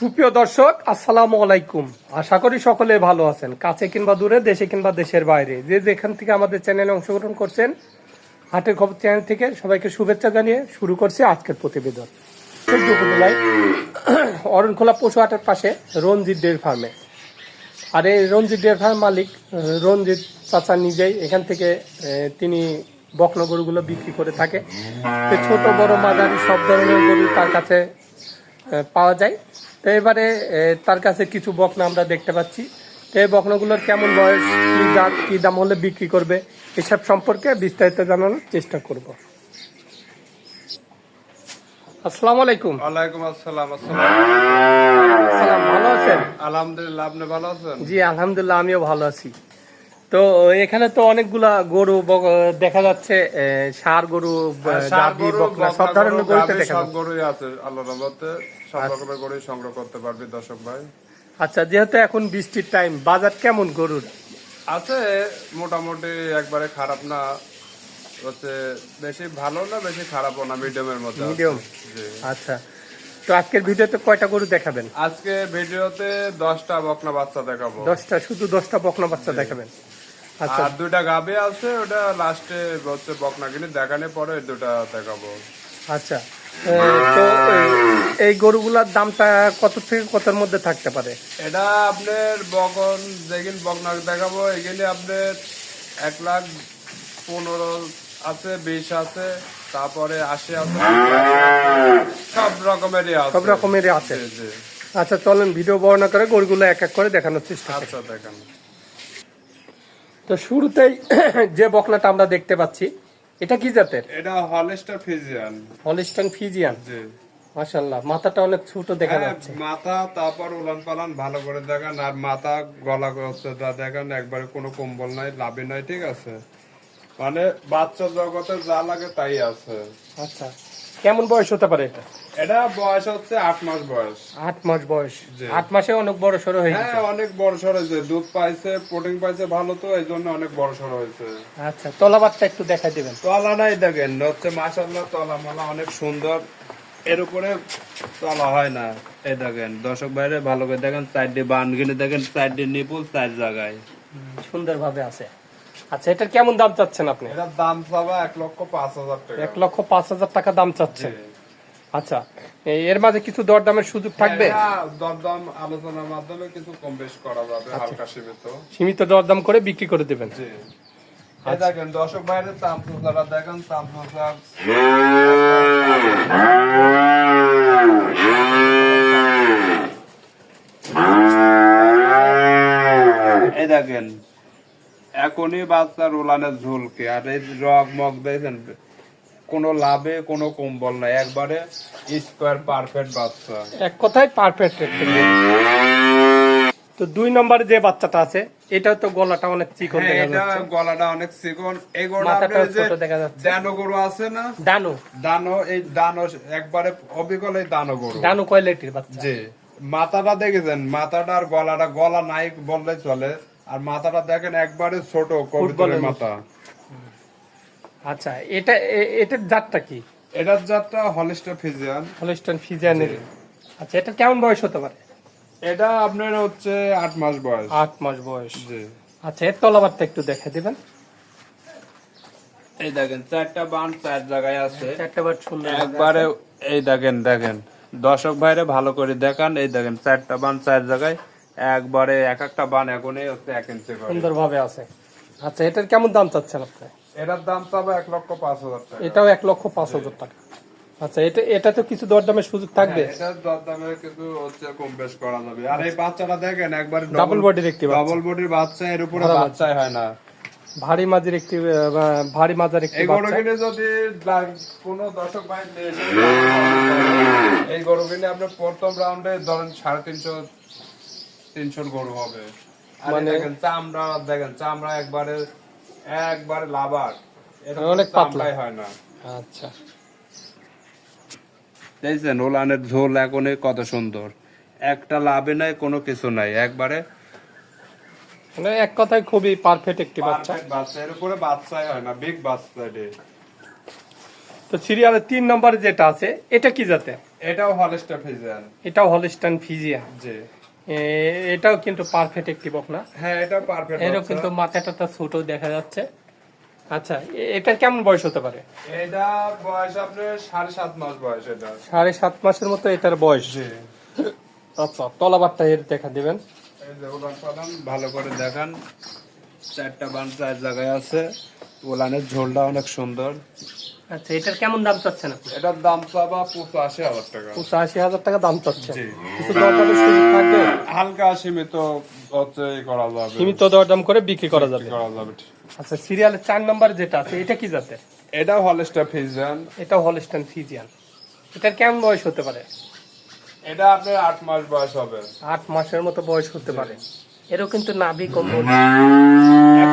সুপ্রিয় দর্শক, আসসালামু আলাইকুম। আশা করি সকলে ভালো আছেন, কাছে কিংবা দূরে, দেশে কিংবা দেশের বাইরে। যে যেখান থেকে আমাদের চ্যানেলে অংশগ্রহণ করছেন, হাটের খবর চ্যানেল থেকে সবাইকে শুভেচ্ছা জানিয়ে শুরু করছি আজকের প্রতিবেদন। অরণখোলা পশু হাটের পাশে রঞ্জিত ডেয়ারি ফার্মে। আর এই রঞ্জিত ডেয়ারি ফার্ম মালিক রঞ্জিত চাচা নিজেই এখান থেকে তিনি বকনা গরুগুলো বিক্রি করে থাকে। ছোট বড় মাঝারি সব ধরনের গরু তার কাছে পাওয়া যায়। তো এবারে তার কাছে কিছু বকনা আমরা দেখতে পাচ্ছি। তো এই বকনাগুলোর কেমন বয়স কি দাম কি দাম হলে বিক্রি করবে এসব সম্পর্কে বিস্তারিত জানানোর চেষ্টা করব। আসসালামু আলাইকুম। ওয়ালাইকুম আসসালাম আসসালাম। সালাম ভালো আছেন? আলহামদুলিল্লাহ আপনি ভালো আছেন? জি আলহামদুলিল্লাহ আমিও ভালো আছি। তো এখানে তো অনেকগুলা গরু দেখা যাচ্ছে ষাঁড় গরু হ্যাঁ, বকনা সব ধরনের গরু, দেখা সব গরুই আছে আল্লাহর রহমতে। সব রকমের গরুই সংগ্রহ করতে পারবি দর্শক ভাই। আচ্ছা যেহেতু এখন বৃষ্টির টাইম বাজার কেমন গরুর? আছে মোটামুটি একবারে খারাপ না। হচ্ছে বেশি ভালো না বেশি খারাপও না মিডিয়ামের মধ্যে। Medium? আচ্ছা। তো আজকের ভিডিওতে কয়টা গরু দেখাবেন? আজকে ভিডিওতে দশটা বকনা বাচ্চা দেখাবো। দশটা শুধু দশটা বকনা বাচ্চা দেখাবেন? আচ্ছা আর দুইটা গাবে আছে ওটা লাস্টে হচ্ছে বকনা কিনে দেখানোর পরে দুটা দেখাবো। আচ্ছা। তো এই গরুগুলার দামটা কত থেকে কতর মধ্যে থাকতে পারে? এটা আপনার বকন যেদিন বকনা দেখাবো এখানে আপনার এক লাখ পনেরো আছে বিশ আছে তারপরে আশি আছে সব রকমেরই আছে। সব রকমেরই আছে। আচ্ছা চলেন ভিডিও বর্ণনা করে গরুগুলো এক এক করে দেখানোর চেষ্টা আচ্ছা দেখেন। তো শুরুতেই যে বকনাটা আমরা দেখতে পাচ্ছি এটা কি জাতের? এটা হলেস্টার ফিজিয়ান। Holstein Friesian? জি। মাশাল্লাহ মাথাটা অনেক ছোট দেখা হ্যাঁ, যাচ্ছে। মাথা তারপর উলান পালান ভালো করে দেখান। আর মাথা গলা হচ্ছে তা দেখান একবারে কোনো কম্বল নাই লাভে নাই ঠিক আছে? মানে বাচ্চা জগতে যা লাগে তাই আছে। আচ্ছা। কেমন বয়স হতে পারে এটা? এটা বয়স হচ্ছে আট মাস বয়স। আট মাস বয়স। আট মাসে অনেক বড় সড়ো হয়ে গেছে। হ্যাঁ অনেক বড় সড় হয়েছে। দুধ পাইছে প্রোটিন পাইছে ভালো তো এই জন্য অনেক বড় সড় হয়েছে। আচ্ছা তলা বাচ্চা একটু দেখাই দিবেন। তলা নাই দেখেন হচ্ছে মাসাল্লাহ তলা মালা অনেক সুন্দর। এর উপরে তলা হয় না। এই দেখেন দর্শক বাইরে ভালো করে দেখেন চারটি বান কিনে দেখেন চারটি নিপুল চার জায়গায়। সুন্দর ভাবে আছে। আচ্ছা এটার কেমন দাম চাচ্ছেন আপনি? এটার দাম পাবা এক লক্ষ পাঁচ হাজার টাকা। এক লক্ষ পাঁচ হাজার টাকা দাম চাচ্ছেন? আচ্ছা এর মাঝে কিছু দরদামের সুযোগ থাকবে? হ্যাঁ, দরদাম আলোচনার মাধ্যমে কিছু কম বেশ করা যাবে হালকা সীমিত। সীমিত দরদাম করে বিক্রি করে দেবেন? জি। দেখেন দর্শক বাইরে তামসুজারা দেখেন তামসুজা এই দেখেন এখনই বাচ্চার উলানের ঝুলকে। আর এই রগ মগ দেখেন কোনো লাভে কোনো কম্বল নাই। একবারে স্কোয়ার পারফেক্ট বাচ্চা। এক কথায় পারফেক্ট তো দুই নম্বরে যে বাচ্চাটা আছে এটা তো গলাটা অনেক চিকন হ্যাঁ, এটা গলাটা অনেক চিকন। এই ছোট দেখা যাচ্ছে। দানো গরু আছে না? ডানু দানো এই দানো একবারে অবিকল এই দানো গরু। কোয়ালিটির বাচ্চা? জি। মাথাটা দেখেছেন? মাথাটা আর গলাটা গলা নাই বললে চলে। আর মাথাটা দেখেন একবারে ছোট কবুতরের মাথা। আচ্ছা এটা এটার জাতটা কি? এটার জাতটা হলিস্টার ফিজিয়ান। হলিস্টন ফিজিয়ানের। আচ্ছা এটা কেমন বয়স হতে পারে? এটা আপনার হচ্ছে আট মাস বয়স। আট মাস বয়স। জি। আচ্ছা এর তলাবারটা একটু দেখে দিবেন। এই দেখেন চারটা বান চার জায়গায় আছে। চারটা বার সুন্দর একবারে এই দেখেন দেখেন। দর্শক ভাইরে ভালো করে দেখান এই দেখেন চারটা বান চার জায়গায়। একবারে এক একটা বান এখনই হচ্ছে এক ইঞ্চি করে। সুন্দর ভাবে আছে। আচ্ছা এটার কেমন দাম চাচ্ছেন আপনি? এটার দাম পাবে এক লক্ষ পাঁচ হাজার টাকা। এটাও এক লক্ষ পাঁচ হাজার টাকা। আচ্ছা এটা এটা তো কিছু দরদামের সুযোগ থাকবে? হ্যাঁ, কিছু হচ্ছে কম বেশ করা যাবে। আর এই বাচ্চাটা দেখেন একবার ডাবল বডির একটি ডাবল বডির বাচ্চা এর উপরে বাচ্চাই হয় না। ভারী মাঝের একটি ভারী মাঝার একটি এই যদি কোনো দর্শক ভাই নিয়ে এসে এই গরু কিনে আপনার প্রথম রাউন্ডে ধরেন সাড়ে তিনশো তিনশোর গরু হবে। আর মানে- দেখেন চামড়া দেখেন চামড়া একবারে একবারে লাভার অনেক পাতলা। হয় না। আচ্ছা। দেখছেন ওলানের ঝোল এখনই কত সুন্দর। একটা লাভে নাই কোনো কিছু নাই। একবারে মানে এক কথায় খুবই পারফেক্ট একটি বাচ্চা। বাচ্চা। এর উপরে বাচ্চাই হয় না বিগ বাচ্চা তো সিরিয়ালের তিন নম্বরে যেটা আছে এটা কি জাতে এটাও হলস্টার ফিজিয়ান এটাও হলিস্টান ফিজিয়া জি। এটাও কিন্তু পারফেক্ট একটি বকনা। হ্যাঁ এটা পারফেক্ট এরও কিন্তু মাথাটা ছোট দেখা যাচ্ছে। আচ্ছা এটার কেমন বয়স হতে পারে? এটা বয়স আপনার সাড়ে সাত মাস বয়স এটা। সাড়ে সাত মাসের মতো এটার বয়স। জি। আচ্ছা তলাবারটা এর দেখা দিবেন। ভালো করে দেখান। চারটা বান চার জায়গায় আছে। উলানের ঝোলটা অনেক সুন্দর। আচ্ছা এটার কেমন দাম চাচ্ছেন আপনি? এটার দাম পাবা পঁচাশি হাজার টাকা। পঁচাশি হাজার টাকা দাম চাচ্ছেন। কিছু দরদামের সুযোগ থাকবে? হালকা সীমিত করা যাবে। সীমিত দরদাম করে বিক্রি করা যাবে। করা যাবে আচ্ছা সিরিয়ালের চার নম্বর যেটা আছে এটা কি জাতের? এটাও হলস্টার ফিজিয়ান। এটাও হলিস্টান ফিজিয়ান। এটার কেমন বয়স হতে পারে? এটা আপনার আট মাস বয়স হবে। আট মাসের মতো বয়স হতে পারে। এরও কিন্তু নাভি কম্বল।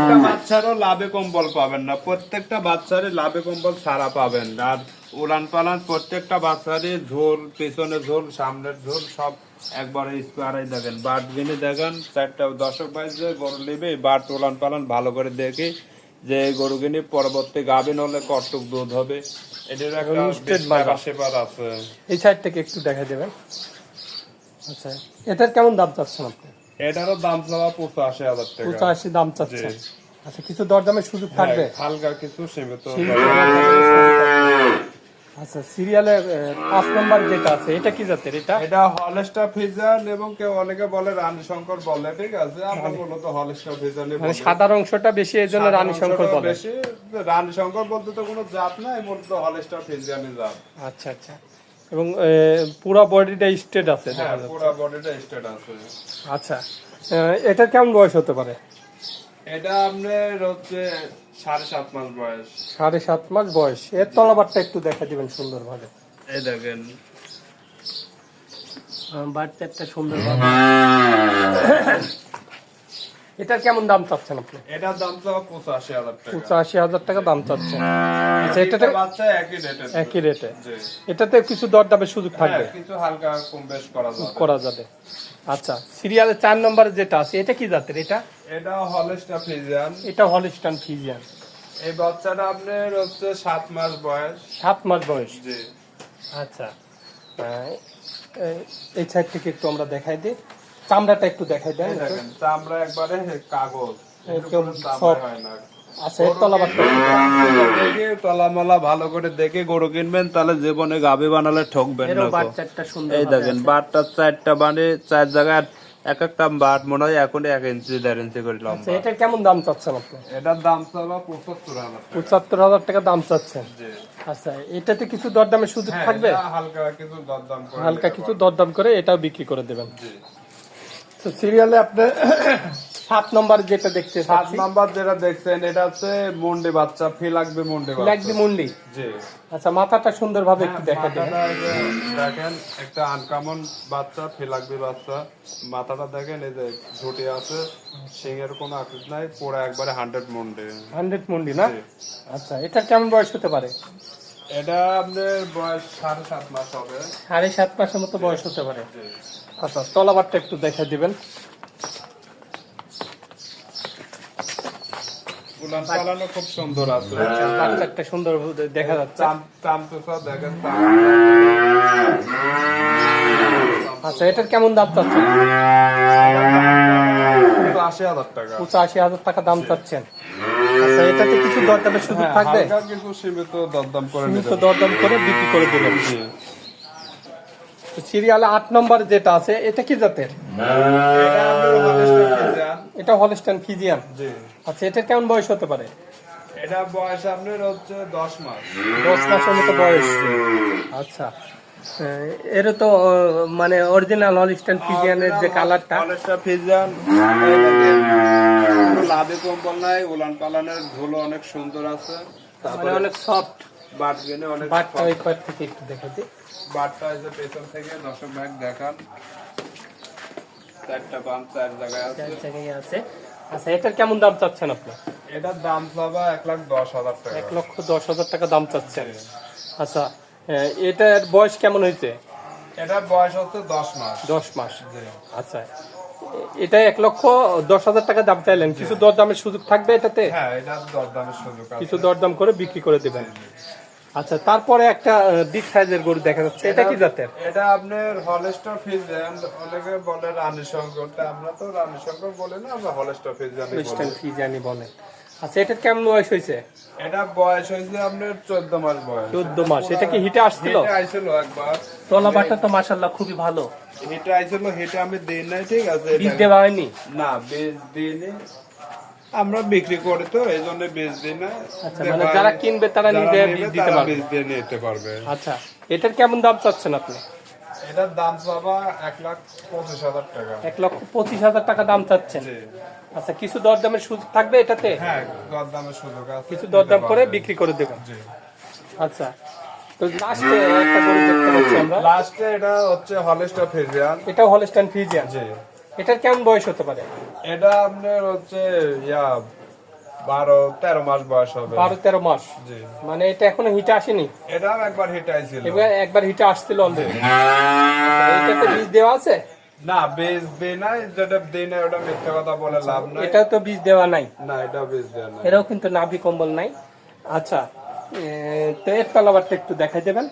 একটা বাচ্চারও লাভে কম্বল পাবেন না। প্রত্যেকটা বাচ্চারই লাভে কম্বল সারা পাবেন আর উড়ান পালান প্রত্যেকটা বাচ্চারই ঝোল পেছনে ঝোল সামনের ঝোল সব একবারে স্কোয়ারে দেখেন। বাট গিনে দেখেন চারটা দশক বাইশ যে গরু নেবে বাট উড়ান পালান ভালো করে দেখে যে গরু কিনে পরবর্তী গাভিন হলে কটুক দুধ হবে এটার একটা বেশ আছে। এই সাইড থেকে একটু দেখা দেবেন। আচ্ছা এটার কেমন দাম চাচ্ছেন আপনি? এটারও দাম চাওয়া পঁচাশি হাজার টাকা। পঁচাশি দাম চাচ্ছেন জি। আচ্ছা কিছু দরদামের সুযোগ থাকবে? হ্যাঁ, হালকা কিছু সীমিত। আচ্ছা সিরিয়ালের পাঁচ নম্বর যেটা আছে এটা কি জাতের এটা? এটা হলস্টা ফিজান এবং কেউ অনেকে বলে রানী শঙ্কর বলে ঠিক আছে? আমরা মূলত হলস্টা ফিজানই মানে সাদার অংশটা বেশি এই জন্য রানী শঙ্কর বলে। বেশি। রানী শঙ্কর বলতে তো কোনো জাত নাই মূলত হলস্টা ফিজানই জাত। আচ্ছা আচ্ছা। এবং পুরো বডিটা স্ট্রেট আছে হ্যাঁ পুরো বডিটা স্টেট আছে। আচ্ছা আহ, এটার কেমন বয়স হতে পারে? এটা আপনার হচ্ছে সাড়ে সাত মাস বয়স। সাড়ে সাত মাস বয়স। এর তলাবারটা একটু দেখা দিবেন সুন্দরভাবে। এই দেখেন। বাড়তে একটা সুন্দর এটার কেমন দাম চাচ্ছেন আপনি? এটার দাম তো পঁচাশি হাজার টাকা। পঁচাশি হাজার টাকা দাম চাচ্ছেন। আচ্ছা এটাতে এটা বাচ্চা একই রেটে একই রেটে এটাতে কিছু দরদামের সুযোগ থাকবে? হ্যাঁ কিছু হালকা কম বেশ করা যাবে। করা যাবে। আচ্ছা সিরিয়ালে চার নম্বরে যেটা আছে এটা কি জাতের এটা? এটা হলস্টা ফিজিয়ান। এটা হলিস্টান ফিজিয়ান। এই বাচ্চাটা আপনার হচ্ছে সাত মাস বয়স। সাত মাস বয়স? জি। আচ্ছা। এই- এই সাইড থেকে একটু আমরা দেখাই দিই। চামড়াটা একটু দেখাই দেন। চামড়া একবারে কাগজ। আচ্ছা এর তলাবারটা দেখে তলামালা ভালো করে দেখে গরু কিনবেন তাহলে জীবনে গাভী বানালে ঠকবেন এরও না বাট কো। চারটা সুন্দর এই দেখেন বাটটা চারটা বানে চার জায়গায় এক একটা বাট মনে হয় এখন এক ইঞ্চি দেড় ইঞ্চি করে আচ্ছা লম্বা এটার কেমন দাম চাচ্ছেন আপনি? এটার দাম চালা পঁচাত্তর হাজার টাকা। পঁচাত্তর হাজার টাকা দাম চাচ্ছেন? আচ্ছা এটাতে কিছু দরদামের সুযোগ হ্যাঁ, থাকবে? হালকা কিছু দরদাম করে হালকা কিছু দরদাম করে এটাও বিক্রি করে দেবেন। তো সিরিয়ালে আপনি সাত নম্বর যেটা দেখতে সাত নাম্বার যেটা দেখছেন এটা হচ্ছে মুন্ডি বাচ্চা ফি লাগবে মুন্ডি লাগবে মুন্ডি? জি। আচ্ছা মাথাটা সুন্দরভাবে একটু দেখা দেবেন যে দেখেন একটা আনকমন বাচ্চা ফিলাকবি বাচ্চা। মাথাটা দেখেন এই যে ঝুটি আছে সিংহের কোনো আকৃত নাই পুরো একবারে হান্ড্রেড মুন্ডে। হান্ড্রেড মুন্ডি না? আচ্ছা এটা কেমন বয়স হতে পারে? এটা আপনার বয়স সাড়ে সাত মাস হবে। সাড়ে সাত মাসের মতো বয়স হতে পারে। আচ্ছা তলাবারটা একটু দেখা দিবেন। খুব সুন্দর আছে। বাচ্চাটা সুন্দর দেখা যাচ্ছে। আচ্ছা এটার কেমন দাম চাচ্ছেন? পঁচাশি হাজার টাকা। দাম চাচ্ছেন। আচ্ছা এটাতে কিছু দরদামের সুযোগ হ্যাঁ, থাকবে? কিছু সীমিত দরদাম করে সীমিত দরদাম করে বিক্রি করে দিবেন সিরিয়ালে আট নম্বর যেটা আছে এটা কি জাতের? এটা ফিজিয়ান। আচ্ছা এটার কেমন বয়স হতে পারে? এটা বয়স আপনার হচ্ছে দশ মাস। দশ মাসের মতো বয়স। আচ্ছা এরও তো মানে অরিজিনাল হলিস্টাইন ফিজিয়ানের যে কালারটা কোনো লাভে কম্বল নাই উলান পালানের ঝুলো অনেক সুন্দর আছে। তারপরে অনেক সফট বাট গেনে অনেক বাটটা ওই পার থেকে একটু দেখে বাটটা এই যে পেছন থেকে দশক ব্যাগ দেখান। চারটা বাম চার জায়গায় আছে। চার জায়গায় আছে। আচ্ছা এটার কেমন দাম চাচ্ছেন আপনি? এটার দাম পাবা এক লাখ দশ হাজার টাকা। এক লক্ষ দশ হাজার টাকা দাম চাচ্ছেন। আচ্ছা এটার বয়স কেমন হয়েছে? এটার বয়স হচ্ছে দশ মাস। দশ মাস। আচ্ছা এটা এক লক্ষ দশ হাজার টাকা দাম চাইলেন। কিছু দরদামের সুযোগ থাকবে এটাতে? হ্যাঁ কিছু দরদাম করে বিক্রি করে দেবেন। আচ্ছা তারপরে একটা বিগ সাইজের গরু দেখা যাচ্ছে। এটা কি জাতের? এটা আপনার হলেস্টার ফিজিয়ান অনেকে বলে রানী শঙ্কর আমরা তো রানী শঙ্কর বলি না আমরা হলেস্টার ফিজিয়ান ফিজানি বলে। আচ্ছা এটার কেমন বয়স হয়েছে? এটা বয়স হয়েছে আপনার চোদ্দ মাস বয়স। চোদ্দ মাস। এটা কি হিটে আসছিল? হেঁটে একবার। তলাবারটা তো মাসাল্লাহ খুবই ভালো। হেঁটে আইছিল হেঁটে আমি দিই নাই ঠিক আছে? বীজ এটা- দেওয়া হয়নি? না বীজ দিইনি। আমরা বিক্রি করি তো এই জন্য বীজ দিই না। আচ্ছা, মানে যারা কিনবে তারা নিজে বীজ দিতে পারবে। বীজ দিয়ে নিতে পারবে। আচ্ছা এটার কেমন দাম চাচ্ছেন আপনি? এটার দাম পাবা এক লাখ পঁচিশ হাজার টাকা। এক লক্ষ পঁচিশ হাজার টাকা দাম চাচ্ছেন? আচ্ছা কিছু দরদামের সুযোগ থাকবে এটাতে? হ্যাঁ দরদামের সুযোগ আছে। কিছু দরদাম করে বিক্রি করে দেবেন? আচ্ছা তো লাস্টে একটা গরু দেখতে পাচ্ছি আমরা। লাস্টে এটা হচ্ছে হলেস্টার এটা জি। এটার কেমন বয়স হতে পারে? এটা আপনার হচ্ছে ইয়া বারো তেরো মাস বয়স হবে। বারো তেরো মাস। মানে এটা এখনও হিটে আসেনি? এটাও একবার হিটাইছিল এবার একবার হিটে আসছিল অলরেডি এটাতে বীজ দেওয়া আছে? না বীজ দিই নাই যেটা দিই নাই ওটা মিথ্যা কথা বলে লাভ নাই। এটা তো বীজ দেওয়া নাই? না এটা বীজ দেয় না এরাও কিন্তু নাভি কম্বল নাই। আচ্ছা তো এর তলাবারটা একটু দেখাই দেবেন।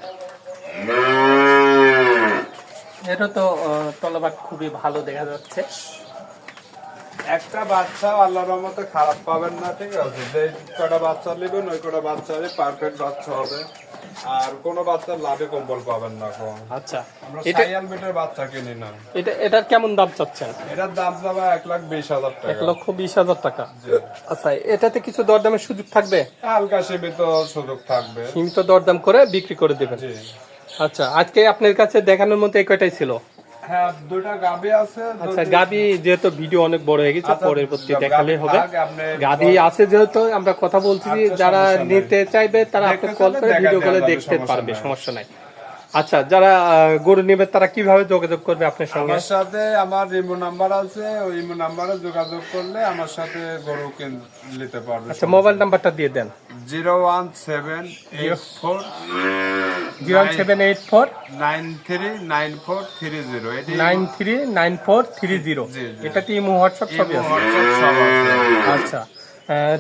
এটা তো তলাবার খুবই ভালো দেখা যাচ্ছে। একটা বাচ্চা আল্লাহর রহমতে খারাপ পাবেন না ঠিক আছে? যে কটা বাচ্চা নেবেন ওই কটা বাচ্চারই পারফেক্ট বাচ্চা হবে। আর কোনো বাচ্চার লাভে কম্বল পাবেন না কম আচ্ছা। আমরা সাইয়াল বাচ্চা কিনি না। এটা এটার কেমন দাম চাচ্ছেন? এটার দাম যাবে এক লাখ বিশ হাজার এক টাকা লক্ষ বিশ হাজার টাকা। আচ্ছা এটাতে কিছু দরদামের সুযোগ থাকবে? হালকা সীমিত সুযোগ থাকবে। সীমিত দরদাম করে বিক্রি করে দেবেন। আচ্ছা আজকে আপনার কাছে দেখানোর মতো এই কয়টাই ছিল? হ্যাঁ দুটা গাবি আছে আচ্ছা গাবি যেহেতু ভিডিও অনেক বড় হয়ে গেছে আচ্ছা, পরবর্তী দেখালে হবে। গাবি আছে যেহেতু আমরা কথা বলছি আচ্ছা, যারা নিতে চাইবে তারা দেখতে কল করে ভিডিও দেওয়া দেখতে পারবে সমস্যা নাই। আচ্ছা যারা গরু নেবে তারা কীভাবে যোগাযোগ করবে আপনার সঙ্গে? আমার সাথে আমার ইমো নাম্বার আছে ওই ইমো নাম্বারে যোগাযোগ করলে আমার সাথে গরু নিতে পারবে আচ্ছা মোবাইল নাম্বারটা দিয়ে দেন। Zero one seven eight four zero seven eight four nine three nine four three zero nine three nine four three zero. এটাতে ইমো হোয়াটসঅ্যাপ সবই আছে। আচ্ছা।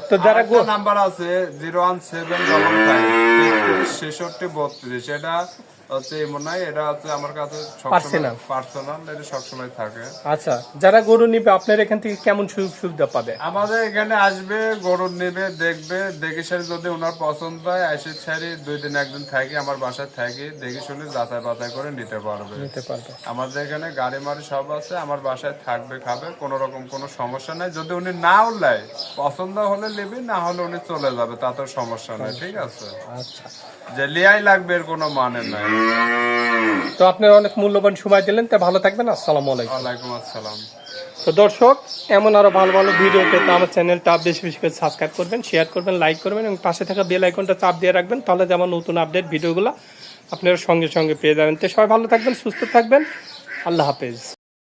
তো যারা নাম্বার আছে zero one seven double five ছেষট্টি বত্রিশ। এটা হচ্ছে এমন নাই এটা হচ্ছে আমার কাছে Personal. পার্সোনাল এটা সবসময় থাকে। আচ্ছা যারা গরু নিবে আপনার এখান থেকে কেমন সুযোগ সুবিধা পাবে? আমাদের এখানে আসবে গরু নেবে দেখবে দেখে সারি যদি ওনার পছন্দ হয় এসে ছাড়ি দুই দিন একদিন থাকি আমার বাসায় থাকি দেখে শুনে যাচাই বাছাই করে নিতে পারবে। নিতে পারবে। আমাদের এখানে গাড়ি মাড়ি সব আছে আমার বাসায় থাকবে খাবে কোনো রকম কোনো সমস্যা নাই। যদি উনি নাও নেয় পছন্দ হলে নেবে না হলে উনি চলে যাবে তাতেও সমস্যা নেই ঠিক আছে? আচ্ছা। যে লিয়াই লাগবে এর কোনো মানে নাই। তো আপনার অনেক মূল্যবান সময় দিলেন তা ভালো থাকবেন আসসালামু আলাইকুম। ওয়ালাইকুম আসসালাম। তো দর্শক এমন আরও ভালো ভালো ভিডিও পেতে আমার চ্যানেলটা বেশি বেশি করে সাবস্ক্রাইব করবেন শেয়ার করবেন লাইক করবেন এবং পাশে থাকা বেল আইকনটা চাপ দিয়ে রাখবেন তাহলে যেমন নতুন আপডেট ভিডিওগুলো আপনারা সঙ্গে সঙ্গে পেয়ে যাবেন। তো সবাই ভালো থাকবেন সুস্থ থাকবেন আল্লাহ হাফেজ।